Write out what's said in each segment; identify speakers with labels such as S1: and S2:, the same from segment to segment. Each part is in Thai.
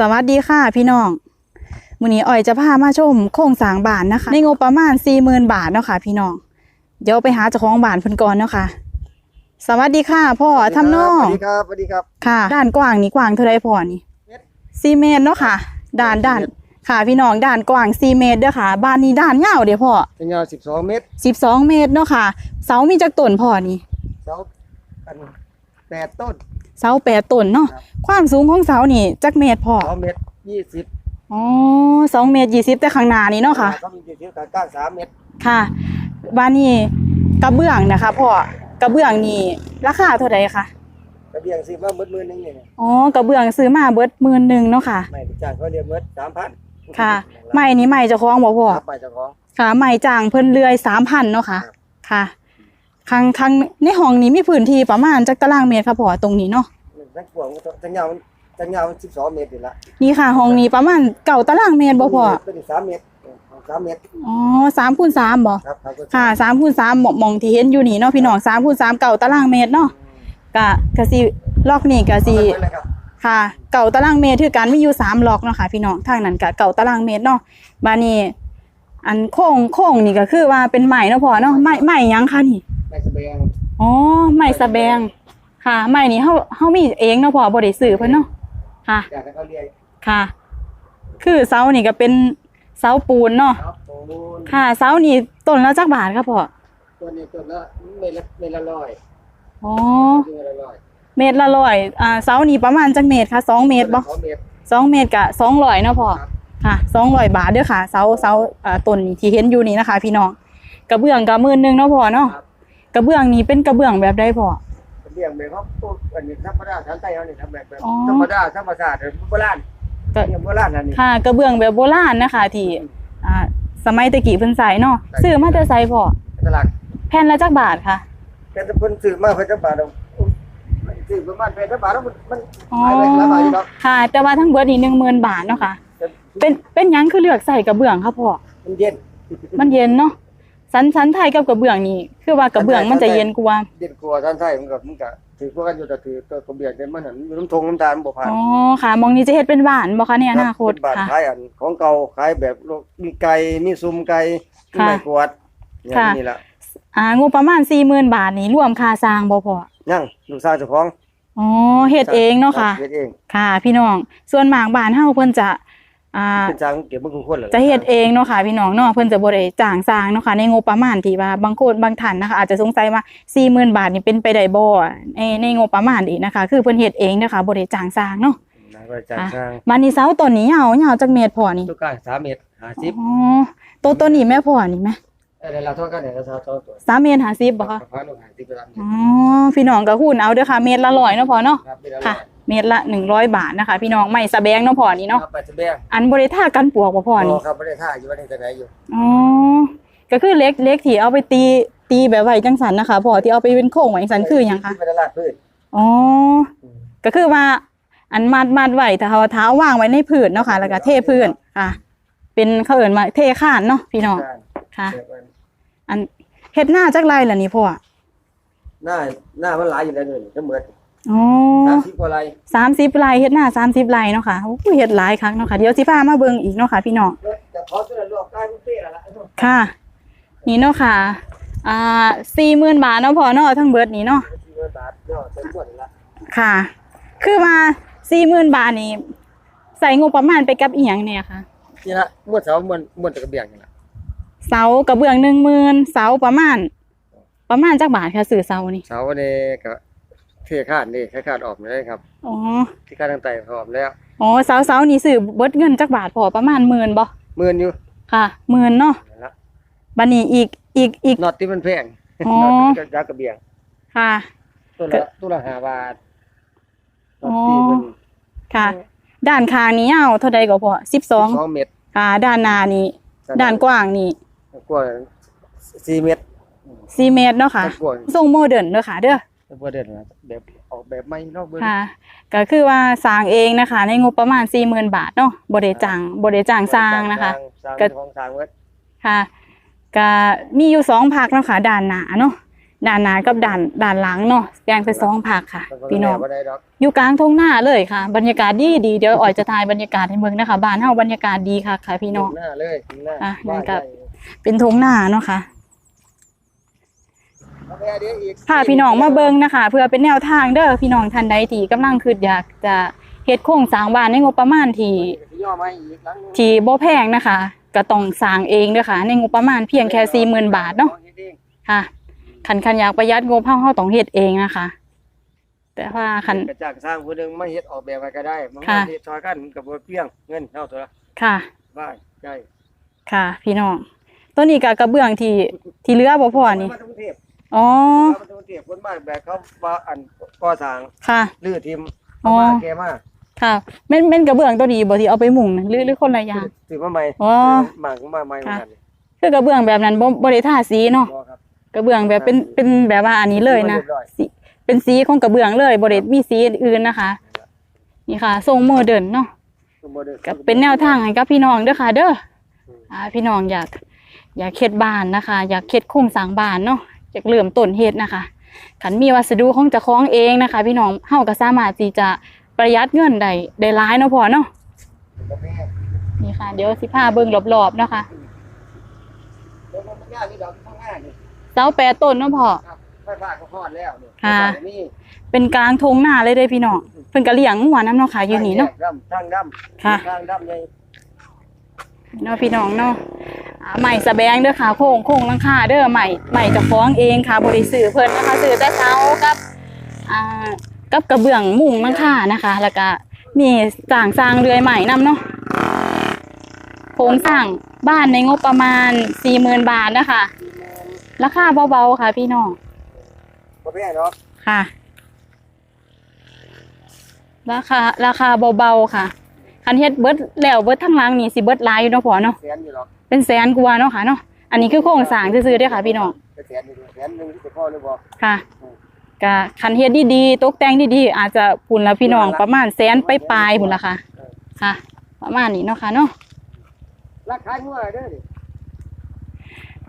S1: สวัสดีค่ะพี่น้องมื้อนี้อ้อยจะพามาชมโครงสร้างบ้านนะคะ ในงบประมาณ40,000บาทเนาะค่ะพี่น้องเดี๋ยวไปหาเจ้าของบ้านเพิ่นก่อนเนาะค่ะสวัสดีค่ะพ่อทำนอง
S2: สวัสดีครับสวัสดีครับ
S1: ค่ะ ด้านกว้างนี่กว้างเท่าไรพ่อนี่
S2: เมตร
S1: 4เมตรเนาะค่ะ ด้านด้านค่ะพี่น้องด้านกว้าง4เมตรเด้อค่ะ บ้านนี้ด้านยาวเด้อพ่อ
S2: เป็นยาว12เมตร
S1: 12เมตรเนาะค่ะ เสามีจักต้นพ่อนี่
S2: เสาอันแปดต้น
S1: เสาแปดต้นเนาะ
S2: ครับ
S1: ความสูงของเสานี่จักเมตรพ่อ
S2: สองเมตร20
S1: อ๋อสองเมตรยี่สิบแต่ข้างหน้านี่เนาะค่ะ
S2: เขามีเดียวกันก้าง3เมตร
S1: ค่ะบ้านนี้กระเบื้องนะคะพ่อกระเบื้องนี่ราคาเท่าไหร่คะ
S2: กระเบียงสิมาเบิดมือหนึงนี่เนี่ย
S1: อ๋อกระเบื้องซื้อมาเบิดหมื่นหนึ่งเนาะค่ะ
S2: ไม่ได้จ้างเขาเรียนเบิด3,000
S1: ค่ะไม้นี่ไม้เจ้าของบ่พ่อ
S2: ครับไปเจ้าของ
S1: ค่ะไม้จ้างเพิ่นเรือยสามพันเนาะค่ะ
S2: ครับ
S1: ค่ะ ครั้งครั้งในห้องนี้มีพื้นที่ประมาณจักตารางเมตรค่ะพ่อตรงนี้เนาะ
S2: ทั้งกว้างทั้งยาวทั้งยาว12เมตรนี่ละ
S1: นี่ค่ะห้องนี้ประมาณเก่าตารางเมตรบ่พ่อ
S2: เป็นอีก3เมตร3เมตร
S1: อ๋อสามคูณสามบ่
S2: ครับครับ
S1: ค่ะสามคูณสามหมองหมองที่เห็นอยู่นี่เนาะพี่น้องสามคูณสามเก่าตารางเมตรเนาะกะกะสิล็อกนี่กะสิ
S2: เบิดเลยครับ
S1: ค่ะ เก่าตารางเมตรคือการมีอยู่สามล็อกเนาะค่ะพี่น้องทางนั้นก็เก่าตารางเมตรเนาะบานี้อันโค้งโค้งนี่ก็คือว่าเป็นไม้เนาะพอเนาะไม้ไม้หยังคะนี่
S2: แม่สแบง
S1: อ๋อไม้สะแบง ค่ะไม้นี่เฮาเฮามีเองเนาะพอบ่ได้ซื้อเพิ่นเนาะค่ะ
S2: อยากให้เขาเรียน
S1: ค่ะ คือเสานี่ก็เป็นเสาปูนเนาะ
S2: ครับโอ้โห
S1: ค่ะ เสานี่ต้นละจักบาทครับพ่อ
S2: ตัวนี้ตัวละเมตรละเมตรละร้อย
S1: อ๋อ
S2: เมตรละร้อย
S1: เมตรละร้อยอ่าเสานี่ประมาณจักเมตรคะสองเมตรบ่
S2: สองเมตร
S1: สองเมตรกะสองร้อยเนาะพ่อ
S2: ครับ
S1: ค่ะสองร้อยบาทเด้อค่ะ เสาเสาอ่าต้นที่เห็นอยู่นี่นะคะ พี่น้องกระเบื้องกระมื่นหนึงเนาะพ่อเนาะ
S2: ครับ
S1: กระเบื้องนี้เป็นกระเบื้องแบบใดพ่อ
S2: เลี้ยงแบบเขาพวกอันนี้ธรรมดาทางใต้เขาเนี่ยทำแบบแบบ
S1: อ๋อ
S2: ธรรมดาธรรมชาติโบราณ
S1: ก็
S2: เลี้ยงโบราณนั่นนี่
S1: ค่ะกระเบื้องแบบโบราณนะคะที่อ่าสมัยตะกี้เพิ่นใส่เนาะ
S2: ใส่
S1: ซื้อมาแต่ใส่พ่อ
S2: ตลาด
S1: แผ่นละจักบาทค่ะ
S2: แต่ถ้าเพิ่นซื้อมาเพิ่นจะบาทเอาซื้อประมาณเป็นจะบาทแล้วมันมัน
S1: อ๋อ
S2: ขายไปหลายบาทอยู่เนาะ
S1: ค่ะ แต่ว่าทั้งเบิดนี่หนึ่งหมื่นบาทเนาะค่ะ
S2: แต่
S1: เป็นเป็นหยังคือเลือกใส่กระเบื้องค่ะพ่อ
S2: มันเย็น
S1: มันเย็นเนาะ สันสันไทยกับกระเบื้องนี่คือว่ากระเบื้องมันจะเย็นกว่า
S2: เย็นกว่าท่านไทยมันก็มันก็ถือพวกกันอยู่แต่ถือตัวกระเบียดเนี่ยมันหันน้ำทงน้ำตาลบ่ผ่าน
S1: อ๋อค่ะ มองนี้จะเฮ็ดเป็นบ้านบ่คะในอนาคต
S2: เป็นบาท
S1: ค่ะ
S2: ขายอันของเก่าขายแบบโลกมีไก่มีซุ้มไก่มี
S1: ค่ะ
S2: ไม้กวาดอย่าง
S1: ค่ะ
S2: นี้ล่ะ
S1: อ่างบประมาณ40,000บาทนี่รวมค่าสร้างบ่พ่อ
S2: ยังลูกสาวเจ้าของ
S1: อ๋อเฮ็ดเองเนาะค่ะ
S2: เฮ็ดเอง
S1: ค่ะ พี่น้องส่วนมากบ้านเฮาเพิ่นจะ อ่า
S2: เป็นจ้างเก็บบ่ทุกคนแหละ
S1: จะเฮ็ดเองเนาะค่ะพี่น้องเนาะเพิ่นจะบ่ได้จ้างสร้างเนาะค่ะในงบประมาณที่ว่าบางคนบางท่านนะคะอาจจะสงสัยว่า40,000บาทนี่เป็นไปได้บ่ในในงบประมาณนี้นะคะ คือเพิ่นเฮ็ดเองเด้อค่ะบ่ได้จ้างสร้างเนาะ
S2: นะก็จ้างสร้าง
S1: บ้านนี้เสาต้นนี้ยาวยาวจักเมตรพอนี่
S2: ตัวกลาง3เมตร50
S1: อ๋อตัวตัวนี้แม่พอนี่แม่
S2: เอ้ยเราเท่ากันเนี่ยเราเท่าเท่าตัว
S1: 3เมตร50บ่คะ
S2: พาลูก50ไปตามนี้
S1: อ๋อพี่น้องก็คูณเอาเด้อค่ะ เมตรละ100เนาะพอเนาะ
S2: ครับ เป็นอะไร
S1: ค่ะเมตรละ100บาทนะคะ พี่น้องไม่สะแบงเนาะพอนี่เนาะ
S2: ครับไปจะแบง
S1: อันบ่ได้ท่ากันปลวกบ่พอนี่
S2: ครับไม่ได้ท่าอยู่ว่านี่จะไหนอยู่
S1: อ๋อก็คือเล็กเล็กที่เอาไปตีตีแบบไว้จังสันนะคะพอที่เอาไปเป็นโค้งไว้จังสันคือหยังคะ
S2: ที่เป็นตลาดพืช
S1: อ๋อก็คือว่าอันมัดมัดไว้แต่เอาเท้าวางไว้ในพื้นเนาะค่ะแล้วก็เทพื้นค่ะ เป็นเขาเอิ้นมาเทข้านเนาะพี่น้องค่ะ อันเฮ็ดหน้าจักไรล่ะนี่พ่อ
S2: หน้าหน้ามันหลายอยู่แล้วนี่จะเหมือน
S1: อ๋อ
S2: สามสิบกว่าไร
S1: สามสิบไรเฮ็ดหน้าสามสิบไรเนาะค่ะโอ้ยเฮ็ดหลายครั้งเนาะค่ะเดี๋ยวสิพามาเบิ่งอีกเนาะค่ะพี่น้อง
S2: จะขอตัวละลอกใกล้บุฟเฟ่ต์ละ
S1: ค่ะ นี่เนาะค่ะ อ่าสี่หมื่นบาทเนาะพอเนาะทั้งเบิดนี้เนาะ
S2: สี่หมื่นบาทเนาะเต็มหมดละ
S1: ค่ะ คือว่าสี่หมื่นบาทนี่ใส่งบประมาณไปกับอีหยังเนี่ยค่ะ
S2: นี่ละมวดเสาม้วนม้วนตะกระเบียงนี่ละ
S1: เสากระเบื้องหนึ่งหมื่นเสาประมาณ ประมาณจักบาทค่ะสื่อเสานี่
S2: เสาเนี่ยก็เทคาดนี่คาดออกเลยครับ
S1: อ๋อ
S2: ที่คาดตั้งแต่พร้อมแล้ว
S1: อ๋อเสาเสานี่สื่อเบิดเงินจักบาทพอประมาณหมื่นบ่
S2: หมื่นอยู่
S1: ค่ะหมื่นเนาะ
S2: นั่นละ
S1: บัดนี้อีกอีกอีก
S2: น็อตที่มันแพง
S1: อ๋อ
S2: น็อตจากกระเบียง
S1: ค่ะ
S2: ตัวละตัวละห้าบาทน็อต
S1: อ๋อ
S2: ที่มัน
S1: ค่ะ ด้านข้างนี้ยาวเท่าใดก็พอสิบสอง
S2: สองเมตร
S1: ค่ะ ด้านหน้านี่ด้านกว้างนี่
S2: กว้างสี่เมตร
S1: สี่เมตรเนาะค่ะ
S2: กว้าง
S1: ทรงโมเดิร์นเด้อค่ะเด้อ
S2: บ่เด่นนะแบบออกแบบไม่นอกเบิ่ง
S1: ค่ะก็คือว่าสร้างเองนะคะ ในงบประมาณ 40,000 บาทเนาะบ่ได้จ้างบ่ได้จ้างสร้างนะคะ
S2: สร้าง
S1: ก็
S2: ของสร้างเว้ย
S1: ค่ะก็มีอยู่สองภาคเนาะค่ะด้านหน้าเนาะด้านหน้ากับด้านด้านหลังเนาะแบ่งเป็นสองภาคค่ะพี่น้อง
S2: บ่ได้ดอก
S1: อยู่กลางทุ่งนาเลยค่ะ บรรยากาศดีดีเดี๋ยวอ่อยจะถ่ายบรรยากาศให้เบิ่งนะคะบ้านเฮาบรรยากาศดีค่ะค่ะพี่น้อง
S2: หน้าเลยหน้า
S1: อะ
S2: บ้า
S1: นั่นครับ
S2: ใหญ่
S1: เป็นทุ่งนาเนาะค่ะ
S2: เอาไปเดี๋ยวอีก
S1: พาพี่น้องมาเบิ่งนะคะ เพื่อเป็นแนวทางเด้อพี่น้องท่านใดที่กำลังคิดอยากจะเฮ็ดโครงสร้างบ้านในงบประมาณที่
S2: ย่อมาอีกหลังหนึ่ง
S1: ที่บ่แพงนะคะ ก็ต้องสร้างเองเด้อค่ะ ในงบประมาณเพียงแค่40,000บาทเนาะค่ะคันคันอยากประหยัดงบเฮาเฮาต้องเฮ็ดเองนะคะ แต่ว่าคัน
S2: กระจากสร้างผู้หนึงมาเฮ็ดออกแบบไว้ก็ได้มัน
S1: ค่ะ
S2: เฮ็ดซอยกันกับบ่เปรี้ยงเงินเท่าตัวละ
S1: ค่ะ
S2: บ้านใช่
S1: ค่ะ พี่น้องตัวนี้ก็กระเบื้องที่ที่เหลือบ่พอนี่
S2: มาจากกรุงเทพ
S1: อ๋อ
S2: มาจากกรุงเทพคนบ้านแบบเขาว่าอันก่อสร้าง
S1: ค่ะ
S2: ลื้อทิม
S1: อ๋
S2: เอา
S1: อ
S2: มาแกมา
S1: ค่ะแม่นแม่นกระเบื้องตัวนี้บ่ที่เอาไปมุงน่ะหรือหรือคนละอย่าง
S2: ถือมาใหม่
S1: อ๋อ
S2: หมางมาใหม่เหมือนกัน
S1: คือกระเบื้องแบบนั้นบ่บ่ได้ทาสีเนาะ
S2: บ่ครับ
S1: กระเบื้องแบบเป็นเป็นแบบว่าอันนี้เลยนะ
S2: รีบร้อย
S1: สีเป็นสีของกระเบื้องเลยบ่ได้มีสีอื่นๆนะคะ นี่ค่ะ ทรงโมเดิร์นเนาะ
S2: บ่ได้
S1: ก็เป็นแนวทางให้กับพี่น้องเด้อค่ะ เด้ออ่าพี่น้องอยาก อยากเฮ็ดบ้านนะคะ อยากเฮ็ดโครงสร้างบ้านเนาะ อยากเริ่มต้นเฮ็ดนะคะคันมีวัสดุของเจ้าของเองนะคะ พี่น้องเฮาก็สามารถที่จะประหยัดเงินได้ได้หลายเนาะพ่อเนาะ
S2: บ่แม่น
S1: นี่ค่ะ เดี๋ยวสิพาเบิ่งรอบๆเนาะค่ะ
S2: เดี๋ยวมันยากนี่ดอกข้างหน้านี่
S1: เสาแปดต้นเนาะพ่อ
S2: ครับไฟฟ้าก็ฮอดแล้วนี่
S1: ค่ะ
S2: ไฟฟ้าก็มี
S1: เป็นกลางทงหน้าเลยเด้อพี่น้องเพิ่นก็เลี้ยงงัวนํเนาะค่ะอยู่นี่เนาะ
S2: ดำทางดำ
S1: ค่ะ
S2: ทางดำใหญ่
S1: เนาะพี่น้องเนาะอ่า ใหม่สะแบงเด้อค่ะโค้งโค้งหลังคาเด้อใหม่ใหม่จะฟ้องเองค่ะบริสื่อเพิ่นนะคะซื้อแต่เช้ากับอ่ากับกระเบื้องมุงหลังคานะคะ แล้วก็มีสร้างสร้างเรือยใหม่นํเนาะโครงสร้างบ้านในงบประมาณ40,000บาทนะคะราคาเบาๆค่ะ พี่น้อง
S2: บ่แม่นเนาะ
S1: ค่ะ ราคาราคาเบาๆค่ะคันเฮ็ดเบิดแล้วเบิดทั้งหลังนี่สิเบิดหลายอยู่เนาะพ่อเนาะ
S2: แสนอยู่หรอก
S1: เป็นแสนกว่าเนาะค่ะเนาะอันนี้คือโครงสร้างซื่อๆเด้อค่ะ พี่น้อง
S2: เป็นแสนอยู่แสนหนึงสิพอหรือบ่
S1: ค่ะก็คันเฮ็ดดีๆตกแต่งดีๆอาจจะพุ่นละพี่น้องประมาณแสนไปปลายๆพุ่นละค่ะ ค่ะ ประมาณนี้เนาะค่ะเนาะ
S2: ราคางัวเด้อนี่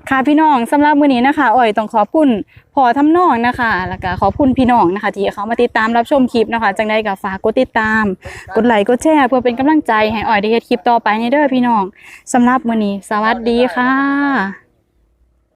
S1: ค่ะพี่น้องสำหรับมื้อนี้นะคะอ้อยต้องขอบคุณพ่อทำนองนะคะ แล้วก็ขอบคุณพี่น้องนะคะ ที่เขามาติดตามรับชมคลิปนะคะจังใดก็ฝากกดติดตาม กดไลค์กดแชร์เพื่อเป็นกำลังใจให้อ้อยได้เฮ็ดคลิปต่อไปในเด้อพี่น้องสำหรับมื้อนี้ สวัสดีค่ะ